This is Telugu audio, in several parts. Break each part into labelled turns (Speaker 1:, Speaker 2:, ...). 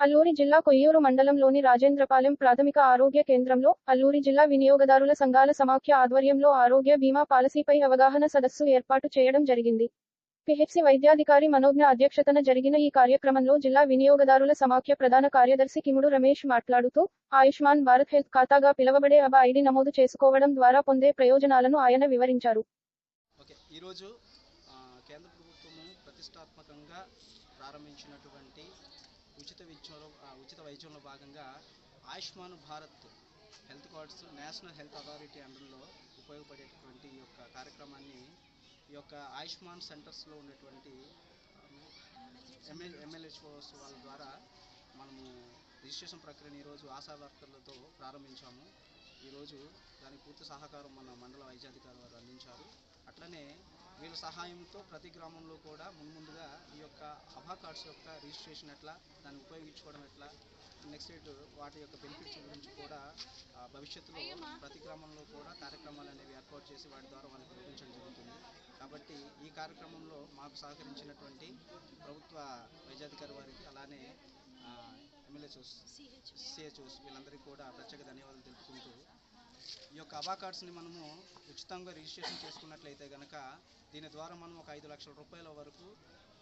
Speaker 1: అల్లూరి జిల్లా కొయ్యూరు మండలంలోని రాజేంద్రపాలెం ప్రాథమిక ఆరోగ్య కేంద్రంలో అల్లూరి జిల్లా వినియోగదారుల సంఘాల సమాఖ్య ఆధ్వర్యంలో ఆరోగ్య బీమా పాలసీపై అవగాహన సదస్సు ఏర్పాటు చేయడం జరిగింది. పిహెచ్సి వైద్యాధికారి మనోజ్ఞ అధ్యక్షతన జరిగిన ఈ కార్యక్రమంలో జిల్లా వినియోగదారుల సమాఖ్య ప్రధాన కార్యదర్శి కిముడు రమేష్ మాట్లాడుతూ ఆయుష్మాన్ భారత్ హెల్త్ ఖాతాగా పిలవబడే అబ ఐడి నమోదు చేసుకోవడం ద్వారా పొందే ప్రయోజనాలను ఆయన వివరించారు.
Speaker 2: ఈరోజు కేంద్ర ప్రభుత్వము ప్రతిష్టాత్మకంగా ప్రారంభించినటువంటి ఉచిత విద్యలో ఉచిత వైద్యంలో భాగంగా Ayushman Bharat health cards national health authority అండర్లో ఉపయోగపడేటటువంటి ఈ యొక్క కార్యక్రమాన్ని ఈ యొక్క ఆయుష్మాన్ సెంటర్స్లో ఉన్నటువంటి ఎంఎల్ ఎంఎల్హెచ్ఓస్ వాళ్ళ ద్వారా మనము రిజిస్ట్రేషన్ ప్రక్రియను ఈరోజు ఆశా వర్కర్లతో ప్రారంభించాము. ఈరోజు దానికి పూర్తి సహకారం మన మండల వైద్యాధికారి వారు అందించారు. అట్లనే వీళ్ళ సహాయంతో ప్రతి గ్రామంలో కూడా మున్ముందుగా ఈ యొక్క అభా కార్డ్స్ యొక్క రిజిస్ట్రేషన్ ఎట్లా దాన్ని ఉపయోగించుకోవడం ఎట్లా నెక్స్ట్ ఇటు వాటి యొక్క బెనిఫిట్స్ గురించి కూడా భవిష్యత్తులో ప్రతి గ్రామంలో కూడా కార్యక్రమాలు అనేవి ఏర్పాటు చేసి వాటి ద్వారా వాళ్ళకి వివరించడం జరుగుతుంది. కాబట్టి ఈ కార్యక్రమంలో మాకు సహకరించినటువంటి ప్రభుత్వ వైద్యాధికారి వారికి అలానే ఎమ్మెల్యే చూస్ సిఏ చూస్ వీళ్ళందరికీ కూడా ప్రత్యేక ధన్యవాదాలు తెలుపుకుంటూ ఈ యొక్క అబా కార్డ్స్ని మనము ఉచితంగా రిజిస్ట్రేషన్ చేసుకున్నట్లయితే కనుక దీని ద్వారా మనం ఒక ఐదు లక్షల రూపాయల వరకు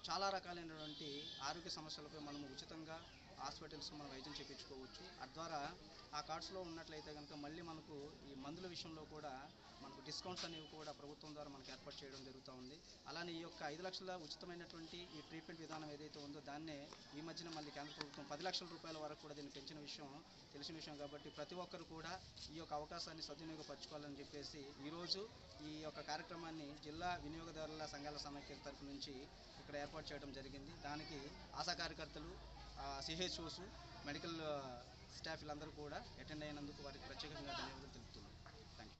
Speaker 2: చాలా రకాలైనటువంటి ఆరోగ్య సమస్యలపై మనము ఉచితంగా హాస్పిటల్స్ మనం వైద్యం చేయించుకోవచ్చు తద్వారా ఆ కార్డ్స్లో ఉన్నట్లయితే కనుక మళ్ళీ మనకు ఈ మందుల విషయంలో కూడా మనకు డిస్కౌంట్స్ అనేవి కూడా ప్రభుత్వం ద్వారా మనకు ఏర్పాటు చేయడం జరుగుతూ ఉంది. అలానే ఈ యొక్క ఐదు లక్షల ఉచితమైనటువంటి ఈ ట్రీట్మెంట్ విధానం ఏదైతే ఉందో దాన్నే ఈ మధ్యన మళ్ళీ కేంద్ర ప్రభుత్వం పది లక్షల రూపాయల వరకు కూడా దీన్ని పెంచిన విషయం తెలిసిన విషయం కాబట్టి ప్రతి ఒక్కరు కూడా ఈ యొక్క అవకాశాన్ని సద్వినియోగపరచుకోవాలని చెప్పేసి ఈరోజు ఈ యొక్క కార్యక్రమాన్ని జిల్లా వినియోగదారుల సంఘాల సమైక్య తరఫు నుంచి ఇక్కడ ఏర్పాటు చేయడం జరిగింది. దానికి ఆశా కార్యకర్తలు సిహెచ్ఓస్ మెడికల్ స్టాఫ్లందరూ కూడా అటెండ్ అయినందుకు వారికి ప్రత్యేకంగా ధన్యవాదాలు తెలుపుతున్నాను